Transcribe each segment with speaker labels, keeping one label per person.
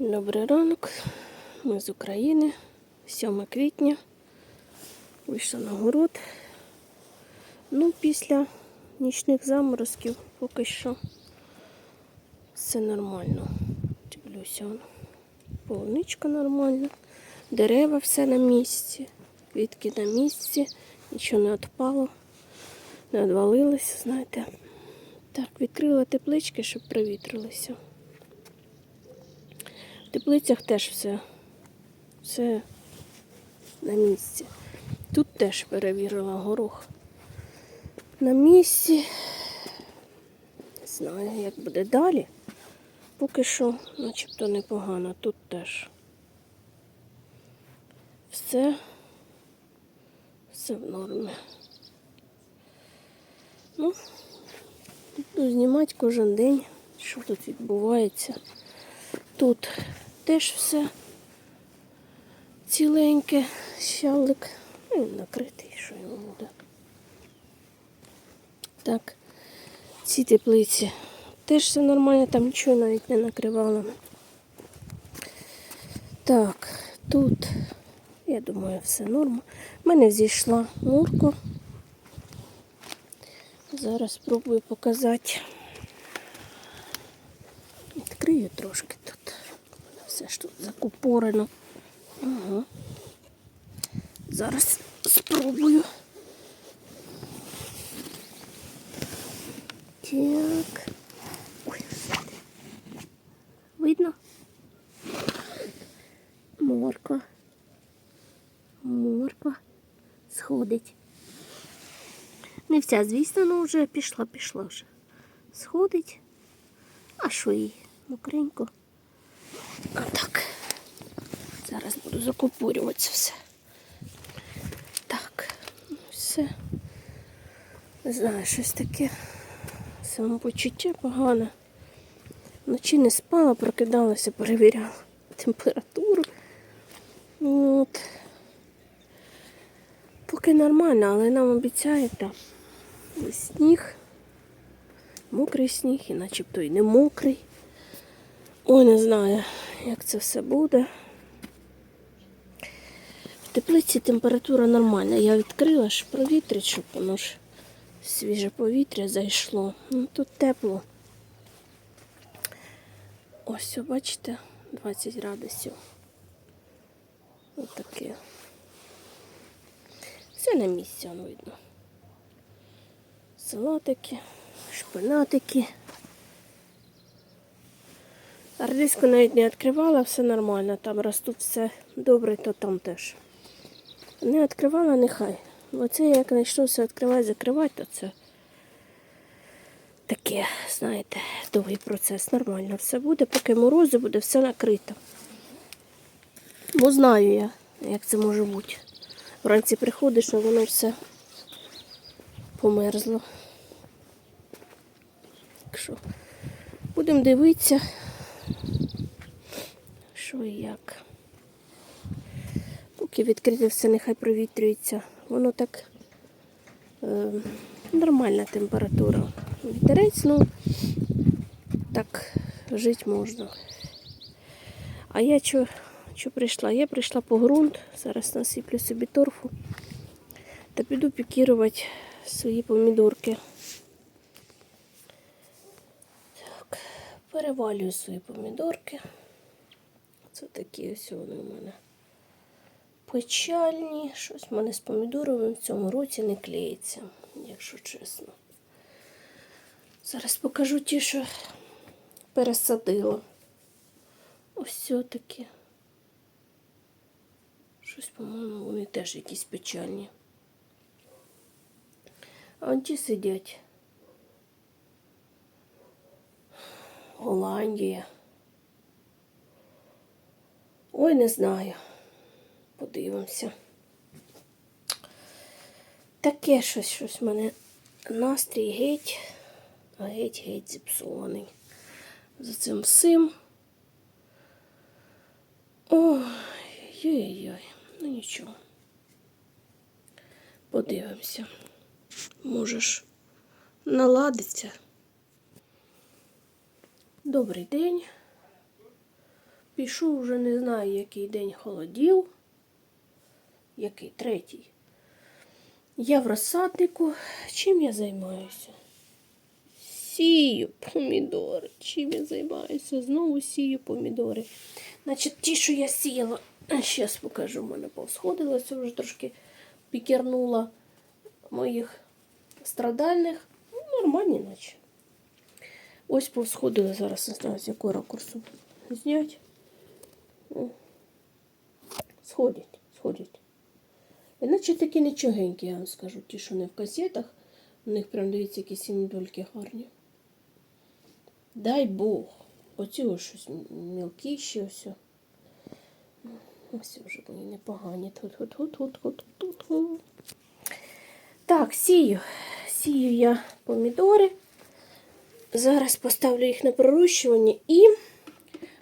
Speaker 1: Добрий ранок. Ми з України. 7 квітня. Вийшла на город. Ну, після нічних заморозків поки що все нормально. Дивлюся. Полуничка нормальна. Дерева все на місці. Квітки на місці. Нічого не відпало. Не відвалилося, знаєте. Так, відкрила теплички, щоб провітрилися. В теплицях теж все, все на місці. Тут теж перевірила горох. На місці. Не знаю, як буде далі. Поки що, начебто непогано. Тут теж. Все, все в нормі. Ну, знімати кожен день, що тут відбувається. Тут теж все ціленьке, щалик. Ну, він накритий, що йому буде. Так, ці теплиці теж все нормально, там нічого навіть не накривало. Так, тут, я думаю, все норма. У мене взійшла мурка. Зараз спробую показати. Відкрию трошки тут. Все ж тут закупорено. Ага. Зараз спробую. Так. Ой. Видно? Морква. Морква сходить. Не вся, звісно, ну вже пішла, пішла вже. Сходить. А що їй? Мокренько. Так. Зараз буду закупорювати це все. Так, ну, все. Не знаю, щось таке. Самопочуття погане. Вночі не спала, прокидалася, перевіряла температуру. От. Поки нормально, але нам обіцяють там сніг. Мокрий сніг, і начебто і не мокрий. Ой, не знаю, як це все буде. В теплиці температура нормальна. Я відкрила ж провітрить, щоб воно ж свіже повітря зайшло. Ну тут тепло. Ось, бачите, 20 градусів. Ось таке. Все на місці, воно видно. Салатики, шпинатики. Ардиску навіть не відкривала, все нормально. Там ростуть все добре, то там теж. Не відкривала, нехай. Оце як почну все відкривати, закривати, то це таке, знаєте, довгий процес. Нормально все буде, поки морози буде, все накрито. Бо знаю я, як це може бути. Вранці приходиш, а воно все померзло. Так що будемо дивитися, що і як. Поки відкрите все, нехай провітрюється. Воно так е, нормальна температура. Вітерець, ну так жити можна. А я що, що прийшла? Я прийшла по ґрунт, зараз насиплю собі торфу та піду пікірувати свої помідорки. Так, перевалюю свої помідорки. Це такі ось вони у мене печальні. Щось в мене з помідоровим в цьому році не клеїться, якщо чесно. Зараз покажу ті, що пересадила. Ось все-таки. Щось, по-моєму, вони теж якісь печальні. А ті сидять. Голландія. Ой, не знаю. Подивимося. Таке щось, щось в мене настрій геть, геть, геть зіпсований. За цим всім. Ой, ой-ой-ой, ну нічого. Подивимося. Може ж наладиться. Добрий день. пішов вже не знаю, який день холодів. Який третій. Я в розсаднику. Чим я займаюся? Сію помідори. Чим я займаюся? Знову сію помідори. Значить, ті, що я сіяла, зараз покажу, в мене повсходилося, вже трошки пікернула моїх страдальних. Ну, нормальні, наче. Ось повсходили зараз, не знаю, з якого ракурсу зняти. Сходять, сходять. Іначе такі нічогенькі, я вам скажу. Ті, що не в касетах, у них прям дивіться, які сімдольки гарні. Дай Бог. Оці ось щось мілкіші, ось. Ось вже вони непогані. Тут, тут, тут, тут, тут, тут, тут. Так, сію. Сію я помідори. Зараз поставлю їх на пророщування і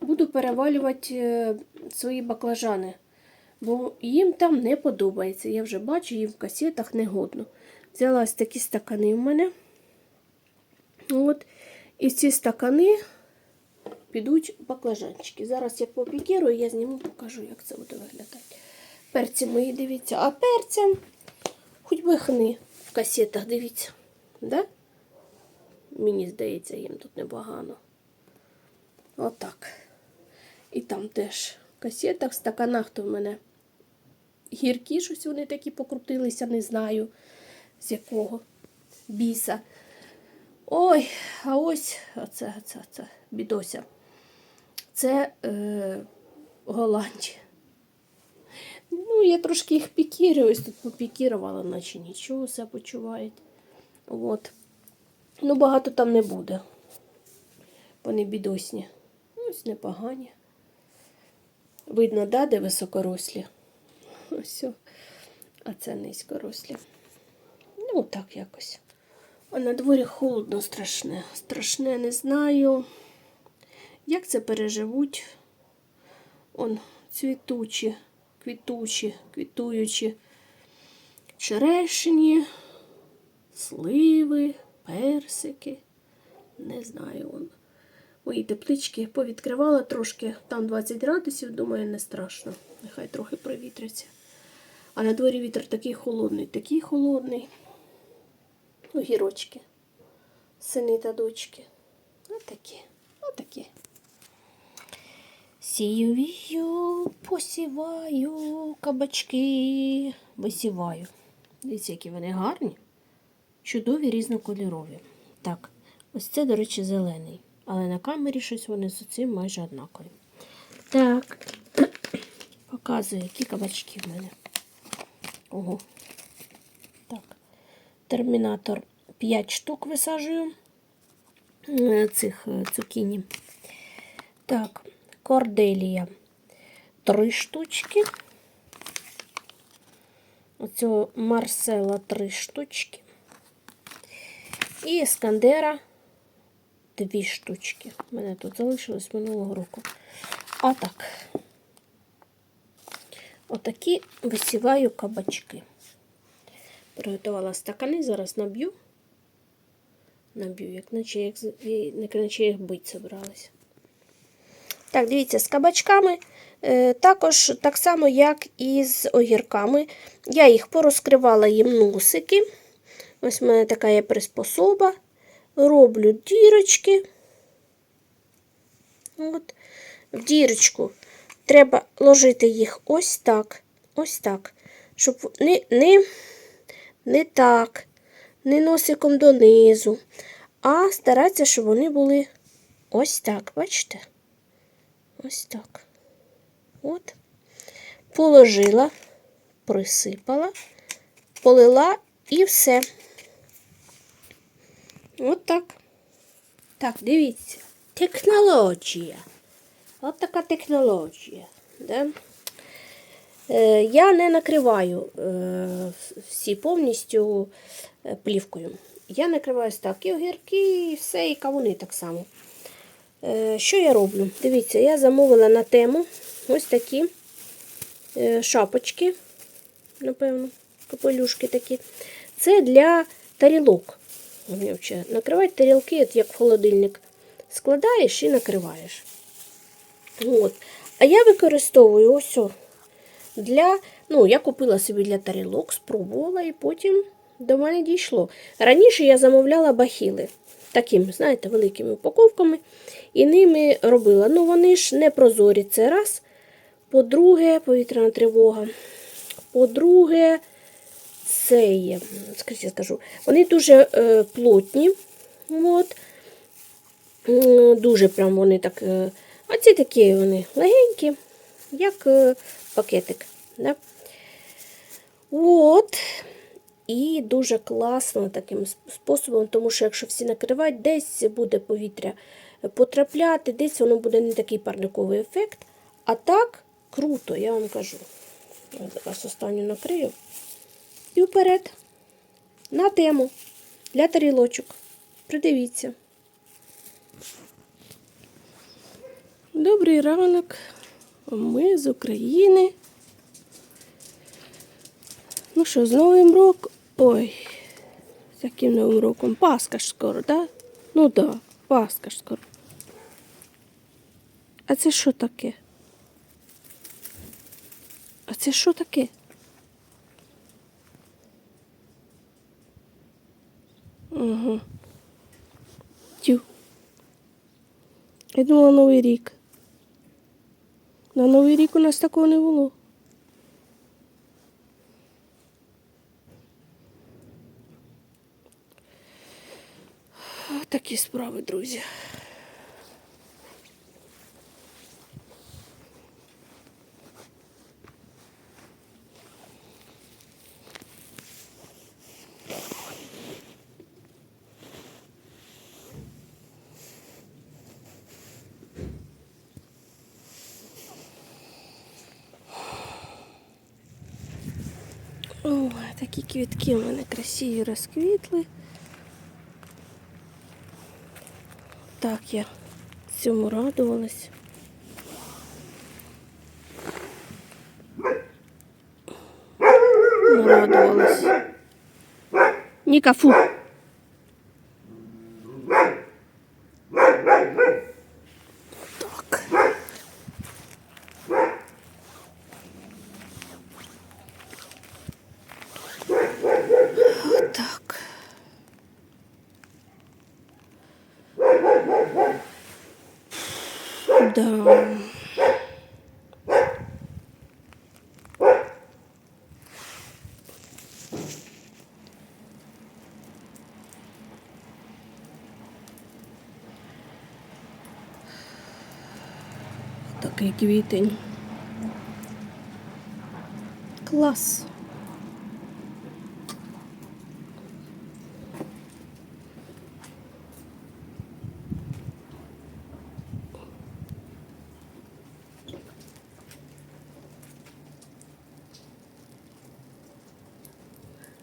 Speaker 1: буду перевалювати е, свої баклажани. Бо їм там не подобається. Я вже бачу, їм в касетах не годно. Взяла ось такі стакани в мене. От. І ці стакани підуть баклажанчики. Зараз як попікірую, я зніму, покажу, як це буде виглядати. Перці мої, дивіться, а перцям хоч би хни в касетах, дивіться. Да? Мені здається, їм тут непогано. Отак. І там теж в касетах, в стаканах то в мене гіркі щось вони такі покрутилися, не знаю з якого біса. Ой, а ось оце, оце, оце, бідося. Це е, Голландія. Ну, я трошки їх пікірую, ось тут попікірувала, наче нічого все почувають. От. Ну, багато там не буде. Вони бідосні. Ось непогані. Видно, да, де високорослі. Ось. А це низькорослі. Ну, так якось. А на дворі холодно страшне. Страшне не знаю. Як це переживуть? Он цвітучі, квітучі, квітуючі черешні, сливи, персики. Не знаю. Он. Мої теплички повідкривала трошки, там 20 градусів, думаю, не страшно. Нехай трохи провітряться. А на дворі вітер такий холодний, такий холодний. Огірочки. Сини та дочки. Отакі, отакі. Сію вію, посіваю кабачки, висіваю. Дивіться, які вони гарні, чудові різнокольорові. Так, ось це, до речі, зелений. Але на камері щось вони з цим майже однакові. Так, показую, які кабачки в мене. Ого. Так. Термінатор 5 штук висаджую е, цих е, цукіні. Так, корделія 3 штучки. Оцього Марсела 3 штучки. І Ескандера 2 штучки. У мене тут залишилось минулого року. А так. Отакі висіваю кабачки. Приготувала стакани, зараз наб'ю. Наб'ю, як наче, як, як наче їх бить собралася. Так, дивіться, з кабачками е, також так само, як і з огірками. Я їх порозкривала їм носики. Ось в мене така є приспособа. Роблю дірочки. От. В дірочку треба ложити їх ось так, ось так, щоб не, не, не так, не носиком донизу, а старатися, щоб вони були ось так, бачите? Ось так. От. Положила, присипала, полила і все. От так. Так, дивіться. Технологія. От така технологія. Да? Е, я не накриваю е, всі повністю е, плівкою. Я накриваю так і огірки, і все, і кавуни так само. Е, що я роблю? Дивіться, я замовила на тему ось такі е, шапочки, напевно, капелюшки такі. Це для тарілок. Вивче. Накривати тарілки, от як в холодильник. Складаєш і накриваєш. От. А я використовую ось для. Ну, я купила собі для тарілок, спробувала і потім до мене дійшло. Раніше я замовляла бахіли такими, знаєте, великими упаковками, і ними робила. Ну, вони ж не прозорі, це раз. По-друге, повітряна тривога. По-друге, це є, скажіть, я скажу, вони дуже е, плотні. От. Дуже прям вони так. Е, а ці такі вони легенькі, як е, пакетик. Да? От. І дуже класно таким способом, тому що якщо всі накривають, десь буде повітря потрапляти, десь воно буде не такий парниковий ефект. А так круто, я вам кажу. Я зараз останню накрию. І вперед. На тему для тарілочок. Придивіться. Добрий ранок. Ми з України. Ну що, з Новим роком. Ой, з яким Новим роком? Пасха ж скоро, так? Да? Ну так, да, Пасха ж скоро. А це що таке? А це що таке? Угу. Тю. Я думала Новий рік. На Новий рік у нас такого не було. Такі справи, друзі. О, такі квітки у мене красиві розквітли. Так я цьому радувалась. Нарадувалась. Ніка, фу. Так. Так. Да. Такий квітень. Клас.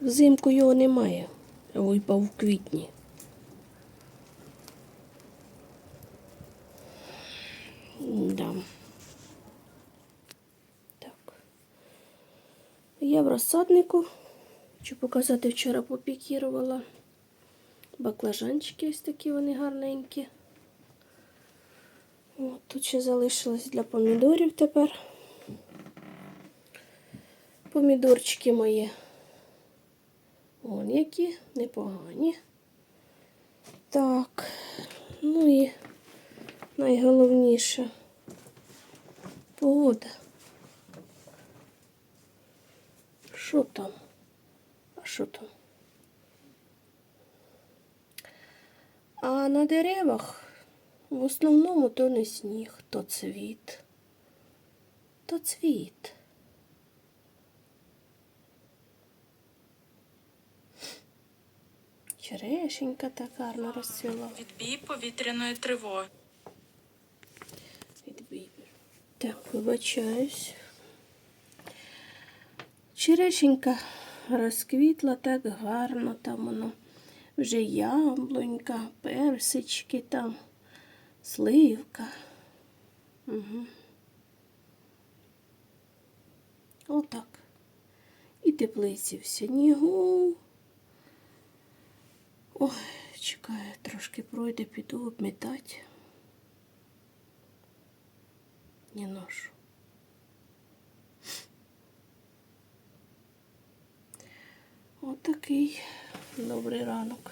Speaker 1: Взимку його немає, а випав у квітні. Да. Так. Я в розсаднику. Хочу показати, вчора попікірувала. Баклажанчики ось такі вони гарненькі. От, тут ще залишилось для помідорів тепер. Помідорчики мої. Вон які непогані. Так, ну і найголовніше погода. Що там? А що там? А на деревах в основному то не сніг, то цвіт, то цвіт. Черешенька так гарно розцвіла.
Speaker 2: Відбій повітряної тривоги.
Speaker 1: Відбій. Так, вибачаюсь. Черешенька розквітла так гарно, там воно вже яблунька, персички там, сливка. Угу. Отак. І теплиці в снігу. Ой, чекаю, трошки пройде, піду обмітати. не ношу. Отакий добрий ранок.